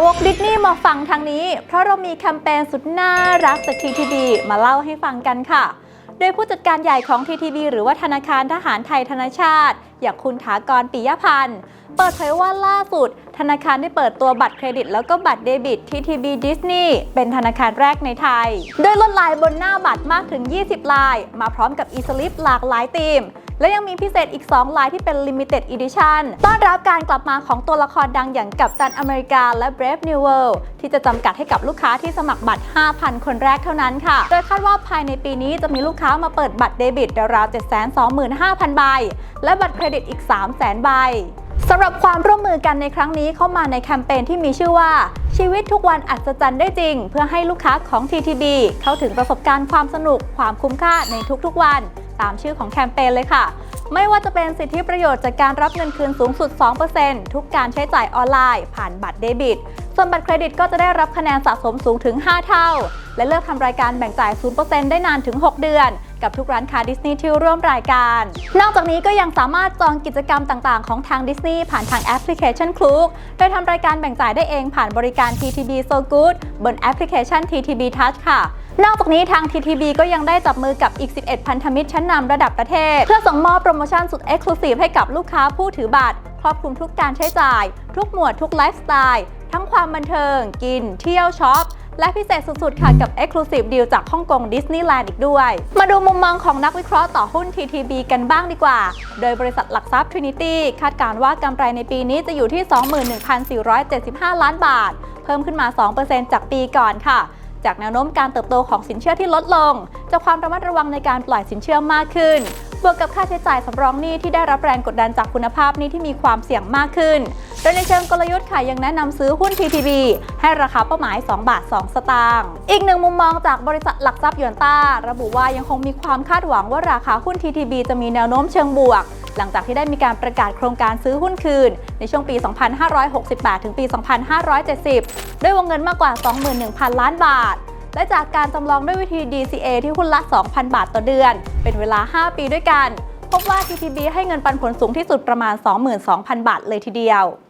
าวกดิสนีย์มาฟังทางนี้ เพราะเรามีแคมเปญสุดน่ารักจาก TTB มาเล่าให้ฟังกันค่ะ โดยผู้จัดการใหญ่ของ TTB หรือว่าธนาคารทหารไทยธนชาติ อย่างคุณถากรปิยพันธ์ เปิดเผยว่าล่าสุด ธนาคารได้เปิดตัวบัตรเครดิต แล้วก็บัตรเดบิต TTB Disney เป็นธนาคารแรกในไทย โดยลดลายบนหน้าบัตรมากถึง 20 ลาย มาพร้อมกับอีสลิปหลากหลายธีม และยังมีพิเศษอีก 2 ลายที่เป็น Limited Edition ต้อนรับการกลับมาของตัวละครดังอย่างกัปตันอเมริกาและ Brave New World ที่จะจำกัดให้กับลูกค้าที่สมัครบัตร 5,000 คนแรกเท่านั้นค่ะ โดยคาดว่าภายในปีนี้จะมีลูกค้ามาเปิดบัตรเดบิตราวๆ725,000 ใบ และบัตรเครดิตอีก 300,000 ใบ สำหรับความร่วมมือกันในครั้งนี้เข้ามาในแคมเปญที่มีชื่อว่า ชีวิตทุกวันอัศจรรย์ได้จริง เพื่อให้ลูกค้าของ TTB เข้าถึงประสบการณ์ความสนุกความคุ้มค่าในทุกๆวัน ตามชื่อของแคมเปญเลยค่ะ ไม่ว่าจะเป็นสิทธิประโยชน์จากการรับเงินคืนสูงสุด 2%ทุกการใช้จ่ายออนไลน์ ผ่านบัตรเดบิต ส่วนบัตรเครดิตก็จะได้รับคะแนนสะสมสูงถึง 5 เท่า และเลือกทำรายการแบ่งจ่าย 0%ได้นานถึง 6 เดือน กับทุกร้านค้าดิสนีย์ที่ร่วมรายการ นอกจากนี้ก็ยังสามารถจองกิจกรรมต่างๆ ของทางดิสนีย์ผ่านทางแอปพลิเคชันคลูกโดยทำรายการแบ่งจ่ายได้เองผ่านบริการ TTB So Good บนแอปพลิเคชัน TTB Touch ค่ะนอกจากนี้ทาง TTB ก็ยังได้จับมือกับอีก 11 พันธมิตรชั้นนำระดับประเทศ เพื่อส่งมอบโปรโมชั่นสุด Exclusive ให้กับลูกค้าผู้ถือบัตรครอบคลุมทุกการใช้จ่าย ทุกหมวดทุกไลฟ์สไตล์ ทั้งความบันเทิง กิน เที่ยวช็อป และพิเศษสุดๆ ค่ะกับ Exclusive Deal จากฮ่องกงดิสนีย์แลนด์อีกด้วย มาดูมุมมองของนักวิเคราะห์ต่อหุ้น TTB กันบ้างดีกว่า โดยบริษัทหลักทรัพย์ Trinity คาดการว่ากำไรในปีนี้จะอยู่ที่ 21,475 ล้านบาท เพิ่มขึ้นมา 2%จากปีก่อนค่ะจากแนวโน้มการเติบโตของสินเชื่อที่ลดลง จากความระมัดระวังในการปล่อยสินเชื่อมากขึ้น บวกกับค่าใช้จ่ายสำรองหนี้ที่ได้รับแรงกดดันจากคุณภาพหนี้ที่มีความเสี่ยงมากขึ้น โดยในเชิงกลยุทธ์ค่ะยังแนะนำซื้อหุ้น TTB ให้ราคาเป้าหมาย 2 บาท 2 สตางค์ อีกหนึ่งมุมมองจากบริษัทหลักทรัพย์ยวนต้า ระบุว่ายังคงมีความคาดหวังว่าราคาหุ้น TTB จะมีแนวโน้มเชิงบวก หลังจากที่ได้มีการประกาศโครงการซื้อหุ้นคืน ในช่วงปี 2568 ถึงปี 2570 ด้วยวงเงินมากกว่า 21,000 ล้านบาท และจากการจำลองด้วยวิธี DCA ที่หุ้นละ 2,000 บาทต่อเดือน เป็นเวลา 5 ปีด้วยกัน พบว่า TTB ให้เงินปันผลสูงที่สุดประมาณ 22,000 บาทเลยทีเดียว